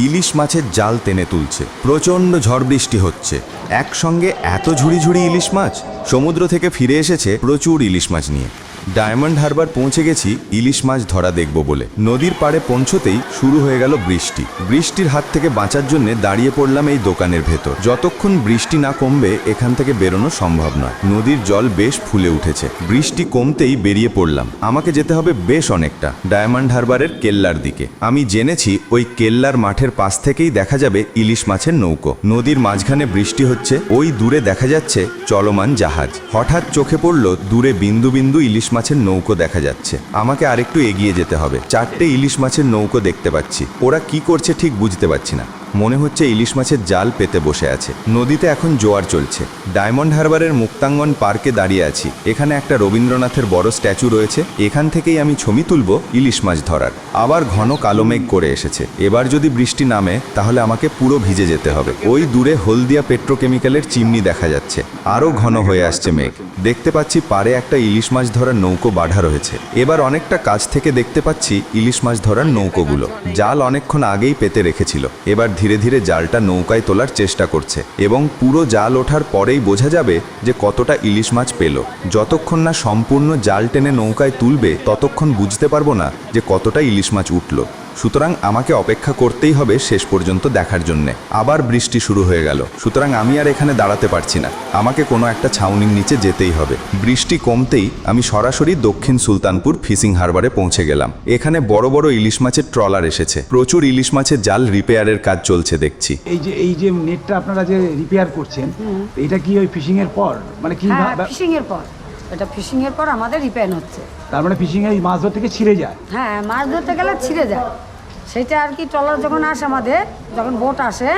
ইলিশ মাছের জাল টেনে তুলছে। প্রচণ্ড ঝড় বৃষ্টি হচ্ছে। একসঙ্গে এত ঝুড়ি ঝুড়ি ইলিশ মাছ? সমুদ্র থেকে ফিরে এসেছে প্রচুর ইলিশ মাছ নিয়ে। ডায়মন্ড হারবার পৌঁছে গেছি, ইলিশ মাছ ধরা দেখব বলে। নদীর পাড়ে পৌঁছতেই শুরু হয়ে গেল বৃষ্টি। বৃষ্টির হাত থেকে বাঁচার জন্য দাঁড়িয়ে পড়লাম এই দোকানের ভেতর। যতক্ষণ বৃষ্টি না কমবে, এখান থেকে বেরোনো সম্ভব নয়। নদীর জল বেশ ফুলে উঠেছে। বৃষ্টি কমতেই বেরিয়ে পড়লাম। আমাকে যেতে হবে বেশ অনেকটা, ডায়মন্ড হারবারের কেল্লার দিকে। আমি জেনেছি, ওই কেল্লার মাঠের পাশ থেকেই দেখা যাবে ইলিশ মাছের নৌকো। নদীর মাঝখানে বৃষ্টি হচ্ছে, ওই দূরে দেখা যাচ্ছে চলমান জাহাজ। হঠাৎ চোখে পড়ল, দূরে বিন্দু বিন্দু ইলিশ মাছের নৌকো দেখা যাচ্ছে। আমাকে আরেকটু এগিয়ে যেতে হবে। চারটে ইলিশ মাছের নৌকো দেখতে পাচ্ছি। ওরা কি করছে ঠিক বুঝতে পারছি না। মনে হচ্ছে ইলিশ মাছের জাল পেতে বসে আছে। নদীতে এখন জোয়ার চলছে। ডায়মন্ড হারবারের মুক্তাঙ্গন পার্কে দাঁড়িয়ে আছি। এখানে একটা রবীন্দ্রনাথের বড় স্ট্যাচু রয়েছে। এখান থেকেই আমি ছবি তুলব ইলিশ মাছ ধরার। আবার ঘন কালো মেঘ করে এসেছে। এবার যদি বৃষ্টি নামে, তাহলে আমাকে পুরো ভিজে যেতে হবে। ওই দূরে হলদিয়া পেট্রোকেমিক্যালের চিমনি দেখা যাচ্ছে। আরও ঘন হয়ে আসছে মেঘ। দেখতে পাচ্ছি পাড়ে একটা ইলিশ মাছ ধরার নৌকো বাঁধা রয়েছে। এবার অনেকটা কাছ থেকে দেখতে পাচ্ছি ইলিশ মাছ ধরার নৌকোগুলো। জাল অনেকক্ষণ আগেই পেতে রেখেছিল। এবার ধীরে ধীরে জালটা নৌকায় তোলার চেষ্টা করছে এবং পুরো জাল ওঠার পরেই বোঝা যাবে যে কতটা ইলিশ মাছ পেল। যতক্ষণ না সম্পূর্ণ জাল টেনে নৌকায় তুলবে, ততক্ষণ বুঝতে পারব না যে কতটা ইলিশ মাছ উঠল। সুতরাং আমাকে অপেক্ষা করতেই হবে শেষ পর্যন্ত দেখার জন্যে। আবার বৃষ্টি শুরু হয়ে গেল। সুতরাং আমি আর এখানে দাঁড়াতে পারছি না। আমাকে কোনো একটা ছাউনির নিচে যেতেই হবে। বৃষ্টি কমতেই আমি সরাসরি দক্ষিণ সুলতানপুর ফিশিং হারবারে পৌঁছে গেলাম। এখানে বড় বড় ইলিশ মাছের ট্রলার এসেছে। প্রচুর ইলিশ মাছের জাল রিপেয়ারের কাজ চলছে দেখছি। এই যে এই যে নেটটা আপনারা যে রিপেয়ার করছেন এটা কি ওই ফিশিং এর পর? মানে কি হ্যাঁ ফিশিং এর পর। এটা ফিশিং এর পর আমাদের রিপেন হচ্ছে। তার মানে ফিশিং এর মাছ ধরতে থেকে ছিঁড়ে যায়? হ্যাঁ মাছ ধরতে গেলে ছিঁড়ে যায়। সেটা আর কি ট্রলার যখন আসে আমাদের যখন বোট আসে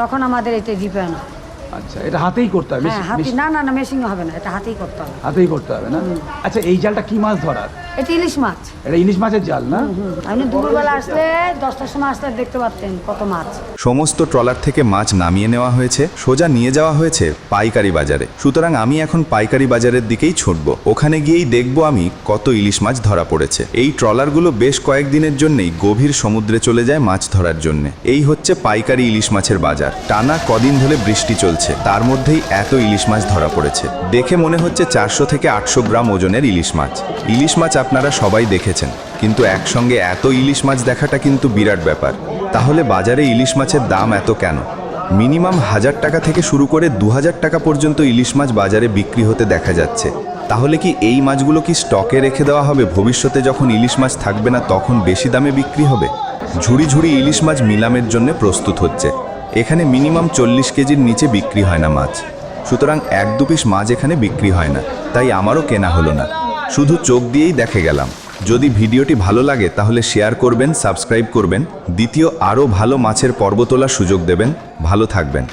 তখন আমাদের এটা রিপেন হয়। আচ্ছা এটা হাতেই করতে হবে হ্যাঁ হাতি না না না মেশিং হবে না এটা হাতেই করতে হবে। হাতেই করতে হবে না? আচ্ছা এই জালটা কি মাছ ধরার? এটা ইলিশ মাছ। এটা ইলিশ মাছের জাল না? আপনি দুপুরবেলা আসলে দশটার সময় আসলে দেখতে পাচ্ছেন কত মাছ। সমস্ত ট্রলার থেকে মাছ নামিয়ে নেওয়া হয়েছে সোজা নিয়ে যাওয়া হয়েছে পাইকারি বাজারে। সুতরাং আমি এখন পাইকারি বাজারের দিকেই ছুটব। ওখানে গিয়েই দেখব আমি কত ইলিশ মাছ ধরা পড়েছে। এই ট্রলারগুলো বেশ কয়েকদিনের জন্যই গভীর সমুদ্রে চলে যায় মাছ ধরার জন্য। এই হচ্ছে পাইকারি ইলিশ মাছের বাজার। টানা কদিন ধরে বৃষ্টি চলছে। তার মধ্যেই এত ইলিশ মাছ ধরা পড়েছে। দেখে মনে হচ্ছে চারশো থেকে আটশো গ্রাম ওজনের ইলিশ মাছ। ইলিশ মাছ আপনারা সবাই দেখেছেন। কিন্তু একসঙ্গে এত ইলিশ মাছ দেখাটা কিন্তু বিরাট ব্যাপার। তাহলে বাজারে ইলিশ মাছের দাম এত কেন? মিনিমাম হাজার টাকা থেকে শুরু করে দু হাজার টাকা পর্যন্ত ইলিশ মাছ বাজারে বিক্রি হতে দেখা যাচ্ছে। তাহলে কি এই মাছগুলো কি স্টকে রেখে দেওয়া হবে? ভবিষ্যতে যখন ইলিশ মাছ থাকবে না তখন বেশি দামে বিক্রি হবে? ঝুড়ি ঝুড়ি ইলিশ মাছ নিলামের জন্য প্রস্তুত হচ্ছে। এখানে মিনিমাম চল্লিশ কেজির নিচে বিক্রি হয় না মাছ। সুতরাং এক দু পিস মাছ এখানে বিক্রি হয় না। তাই আমারও কেনা হলো না। শুধু চোখ দিয়েই দেখে গেলাম। যদি ভিডিওটি ভালো লাগে তাহলে শেয়ার করবেন, সাবস্ক্রাইব করবেন। দ্বিতীয় আরও ভালো মাছের পর্ব তোলার সুযোগ দেবেন। ভালো থাকবেন।